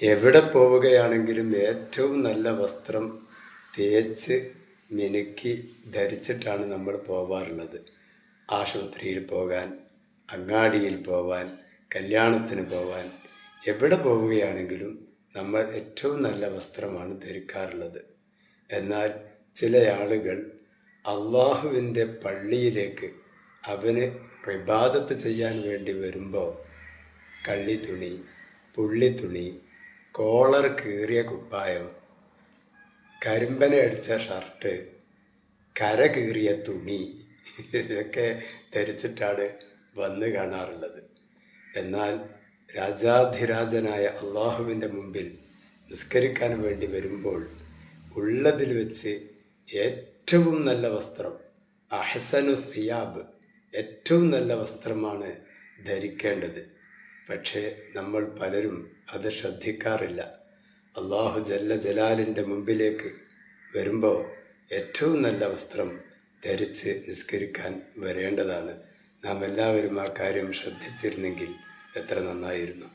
എവിടെ പോവുകയാണെങ്കിലും ഏറ്റവും നല്ല വസ്ത്രം തേച്ച് മിനുക്കി ധരിച്ചിട്ടാണ് നമ്മൾ പോവാറുള്ളത്. ആശുപത്രിയിൽ പോകാൻ അങ്ങാടിയിൽ പോവാൻ കല്യാണത്തിന് പോവാൻ എവിടെ പോവുകയാണെങ്കിലും നമ്മൾ ഏറ്റവും നല്ല വസ്ത്രമാണ് ധരിക്കാറുള്ളത്. എന്നാൽ ചില ആളുകൾ അള്ളാഹുവിന്റെ പള്ളിയിലേക്ക് അവന് പ്രഭാതത്ത് ചെയ്യാൻ വേണ്ടി വരുമ്പോൾ കള്ളി തുണി പുള്ളി പുള്ളിത്തുണി കോളർ കീറിയ കുപ്പായം. കരിമ്പന അടിച്ച ഷർട്ട്. കര കീറിയ തുണി. ഇതൊക്കെ ധരിച്ചിട്ടാണ് വന്ന് കാണാറുള്ളത്. എന്നാൽ രാജാധിരാജനായ അള്ളാഹുവിന്റെ മുമ്പിൽ നിസ്കരിക്കാൻ വേണ്ടി വരുമ്പോൾ ഉള്ളതിൽ വെച്ച് ഏറ്റവും നല്ല വസ്ത്രം അഹസനു സിയാബ് ഏറ്റവും നല്ല വസ്ത്രമാണ് ധരിക്കേണ്ടത്. പക്ഷേ നമ്മൾ പലരും അത് ശ്രദ്ധിക്കാറില്ല. അള്ളാഹു ജല്ല ജലാലിന്റെ മുമ്പിലേക്ക് വരുമ്പോൾ ഏറ്റവും നല്ല വസ്ത്രം ധരിച്ച് നിസ്കരിക്കാൻ വരേണ്ടതാണ്. നാം എല്ലാവരും ആ കാര്യം ശ്രദ്ധിച്ചിരുന്നെങ്കിൽ എത്ര നന്നായിരുന്നു.